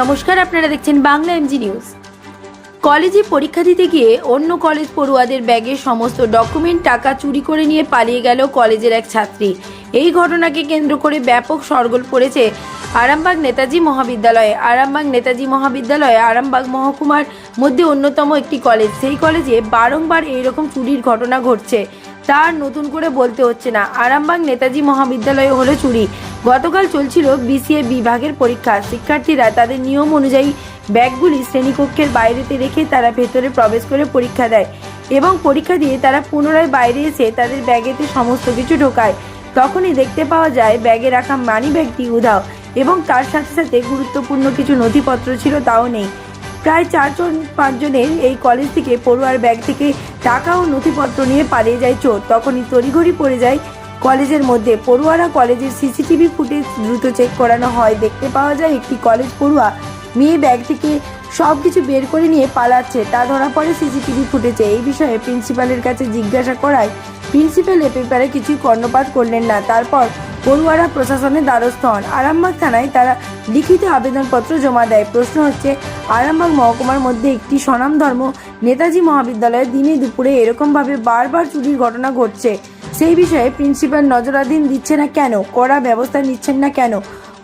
নমস্কার, আপনারা দেখছেন বাংলা এমজি নিউজ কলেজে পরীক্ষা দিতে গিয়ে অন্য কলেজ পড়ুয়াদের ব্যাগের সমস্ত ডকুমেন্ট, টাকা চুরি করে নিয়ে পালিয়ে গেল কলেজের এক ছাত্রী। এই ঘটনাকে কেন্দ্র করে ব্যাপক সরগোল পড়েছে আরামবাগ নেতাজি মহাবিদ্যালয়ে। আরামবাগ নেতাজি মহাবিদ্যালয়ে আরামবাগ মহকুমার মধ্যে অন্যতম একটি কলেজ। সেই কলেজে বারংবার এইরকম চুরির ঘটনা ঘটছে। তার নতুন করে বলতে হচ্ছে না। আরামবাগ নেতাজি মহাবিদ্যালয়ে হলো চুরি। গতকাল চলছিল বিসিএ বিভাগের পরীক্ষা। শিক্ষার্থীরা তাদের নিয়ম অনুযায়ী ব্যাগগুলি শ্রেণীকক্ষের বাইরেতে রেখে তারা ভেতরে প্রবেশ করে পরীক্ষা দেয় এবং পরীক্ষা দিয়ে তারা পুনরায় বাইরে এসে তাদের ব্যাগেতে সমস্ত কিছু ঢোকায়। তখনই দেখতে পাওয়া যায় ব্যাগে রাখা মানি ব্যাগটি উধাও এবং তার সাথে সাথে গুরুত্বপূর্ণ কিছু নথিপত্র ছিল তাও নেই। প্রায় চারজন পাঁচজনের এই কলেজ থেকে পড়ুয়ার ব্যাগ থেকে টাকা ও নথিপত্র নিয়ে পালিয়ে যায় চোর। তখনই তড়িঘড়ি পড়ে যায় কলেজের মধ্যে পড়ুয়ারা কলেজের সিসিটিভি ফুটেজ দ্রুত চেক করানো হয়। দেখতে পাওয়া যায় একটি কলেজ পড়ুয়া মেয়ে ব্যাগ থেকে সব কিছু বের করে নিয়ে পালাচ্ছে। তা ধরা পড়ে সিসিটিভি ফুটেজে। এই বিষয়ে প্রিন্সিপালের কাছে জিজ্ঞাসা করায় প্রিন্সিপাল এ ব্যাপারে কিছুই কর্ণপাত করলেন না। তারপর পড়ুয়ারা প্রশাসনের দ্বারস্থ হন। আরামবাগ থানায় তারা লিখিত আবেদনপত্র জমা দেয়। প্রশ্ন হচ্ছে, আরামবাগ মহকুমার মধ্যে একটি স্বনামধর্ম নেতাজি মহাবিদ্যালয়ে দিনে দুপুরে এরকমভাবে বারবার চুরির ঘটনা ঘটছে। সেই বিষয়ে প্রিন্সিপাল নজরাধীন দিচ্ছে না কেন? কড়া ব্যবস্থা নিচ্ছেন না কেন?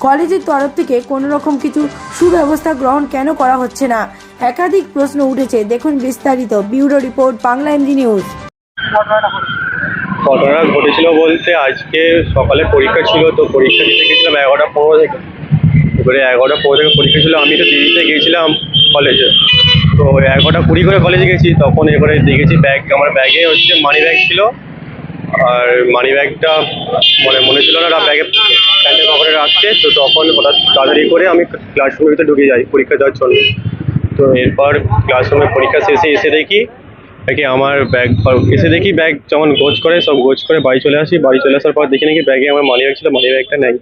কলেজের তরফ থেকে কোনো রকম কিছু সুব্যবস্থা গ্রহণ কেন করা হচ্ছে না? একাধিক প্রশ্ন উঠেছে। দেখুন বিস্তারিত। Bureau report, Bangla MG news. ঘটনা ঘটেছিল বলতে আজকে সকালে পরীক্ষা ছিল, তো পরীক্ষা দিতে গেছিলাম এগারোটা পনেরো থেকে। এবারে এগারোটা পনেরো থেকে পরীক্ষা ছিল। আমি তো দেরিতে গিয়েছিলাম কলেজে। তো এগারোটা কুড়ি করে কলেজে গেছি। তখন এবারে দেখেছি ব্যাগ আমার ব্যাগে হচ্ছে মানি ব্যাগ ছিল। আর মানি ব্যাগটা মানে মনে ছিল না ব্যাগে প্যান্টের পকেটে রাখছে, তো তখন হঠাৎ তাড়াতাড়ি করে আমি ক্লাসরুমের ভিতরে ঢুকে যাই পরীক্ষা দেওয়ার জন্য। তো এরপর ক্লাসরুমে পরীক্ষা শেষে এসে দেখি দেখি আমার ব্যাগ এসে দেখি ব্যাগ যেমন গোছ করে, সব গোছ করে বাড়ি চলে আসি। বাড়ি চলে আসার পর দেখি নাকি ব্যাগে আমার মানি ব্যাগ ছিল মানি ব্যাগটা নেই।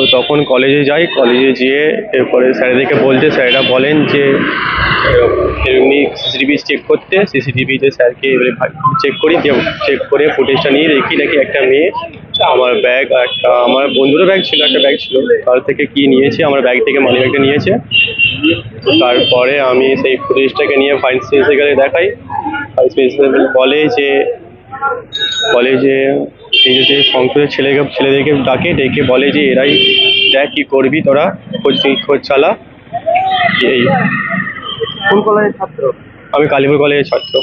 তো তখন কলেজে যাই, কলেজে গিয়ে এরপরে স্যারেদেরকে বলতে, স্যারেরা বলেন যে, এমনি সিসিটিভি চেক করতে সিসিটিভিতে স্যারকে এবারে চেক করি চেক করে ফুটেজটা নিয়ে দেখি নাকি একটা মেয়ে, আমার ব্যাগ একটা, আমার বন্ধুরও ব্যাগ ছিল, একটা ব্যাগ ছিল। তার থেকে কি নিয়েছে, আমার ব্যাগ থেকে মানি ব্যাগটা নিয়েছে। তারপরে আমি সেই ফুটেজটাকে নিয়ে ভাইস প্রিন্সিপালকে দেখাই। ভাইস প্রিন্সিপাল বলে যে বলে যে এই যে সংসদের ছেলেকে ছেলেদেরকে ডাকে ডেকে বলে যে এরাই দেখ কি করবি তোরা খোঁজ খোঁজ চালা। এই। কোন কলেজের ছাত্র? আমি কালীপুর কলেজের ছাত্র।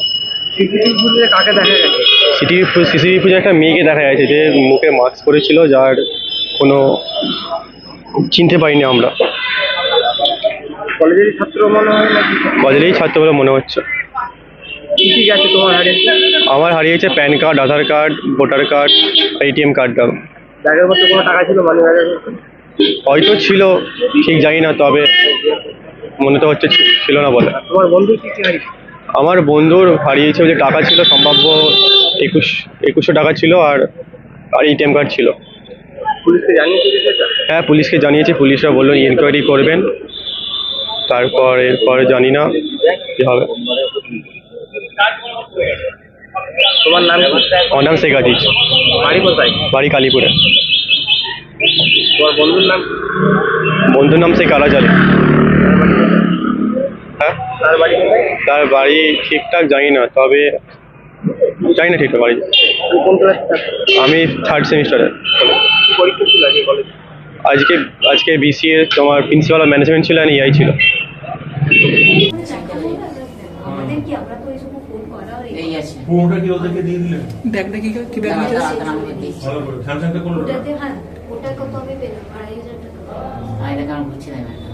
কাকে দেখা গেছে সিটিভি সিসিটিভি পুজো একটা মেয়েকে দেখা গেছে যে মুখে মাস্ক পরেছিল যার কোনো চিনতে পারিনি আমরা। কলেজের ছাত্র মনে হয় কলেজেরই ছাত্র বলে মনে হচ্ছে। কি কি গেছে তোমার হারিয়েছে আমার হারিয়েছে pan card Aadhaar card voter card ATM কার্ডটা। ব্যাগের মধ্যে কোনো টাকা ছিল মানি ব্যাগের হয়তো ছিল ঠিক জানি না তবে মনে তো হচ্ছে ছিল না বলে। তোমার বন্ধু কি কি হারিয়েছে? আমার বন্ধুর হারিয়েছে যে টাকা ছিল সম্ভাব্য একুশ একুশশো টাকা ছিল আর আর এটিএম কার্ড ছিল। হ্যাঁ পুলিশকে জানিয়েছি পুলিশরা বলল ইনকোয়ারি করবেন। তারপর এরপর জানি না কী হবে। তোমার নাম? আমার নাম শেখ আজিজ। বাড়ি কোথায়? বাড়ি কালীপুরে। তোমার বন্ধুর নাম? বন্ধুর নাম শেখ আলাজ আলী। হ্যাঁ? তার বাড়ি তার বাড়ি ঠিকঠাক জানি না তবে জানি না ঠিকঠাক বাড়ি। কোন ক্লাস আমি থার্ড সেমিস্টারে পরীক্ষা ছিল আজকে কলেজে আজকে আজকে বিসিএ তোমার প্রিন্সিপাল অফ ম্যানেজমেন্ট ছিল আর ইআই ছিল আমাদের কি আমরা তো এই সময় ফোন করা হয়নি এই আছে পুরোটা কি ওদেরকে দিয়ে দিলেন ব্যাগটা কি কি ব্যাগ দাঁড়া, নিতে দাঁড়া, দাঁড়া, আমি দিচ্ছি। ভালো করে স্যামসাংটা কোন ওটাতে হ্যাঁ ওটা কত আমি পেলাম আড়াই হাজার টাকা আর এটা কারণ বুঝছি না ম্যাডাম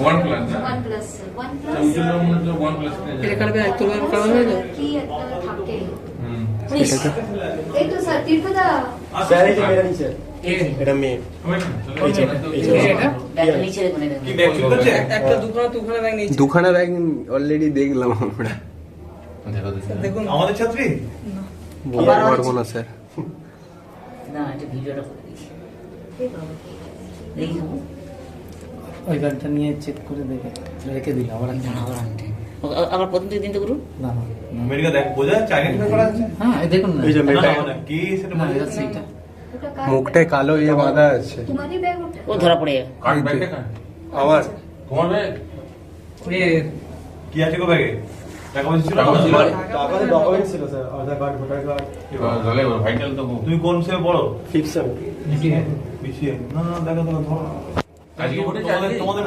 ওয়ান প্লাস না ওয়ান প্লাস ওয়ান প্লাস উজ্জ্বলের মধ্যে ওয়ান প্লাস এটা কাটবে এক তোলা কাটা হয়ে যায় কি একটা থাকে এই তো স্যার তীর্থদা এটা নিচে এটা দুখানা দুখানা ব্যাগ নিয়েছি দুখানা ব্যাগ অলরেডি দেখলাম আমরা দেখুন আমাদের ছাত্রী পারব না স্যার না এটা ভিডিওটা করে দেখি ওই ব্যাগটা নিয়ে চেক করে দেখে রেখে দিল আবার আবার আমার প্রথম থেকে দিনটা করুন। না দেখ বোঝা যাচ্ছে হ্যাঁ দেখুন মানে কি সেটা মানে কালো ইয়ে বাঁধা আছে। কি আছে গো ব্যাগে? তুমি কোন সে বড় ফিফথ সেম না দেখো দেখো তোমাদের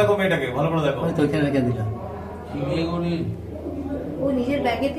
দেখো মেয়েটাকে। ভালো করে দেখো। তো এখানে রেখে ও নিজের ব্যাগে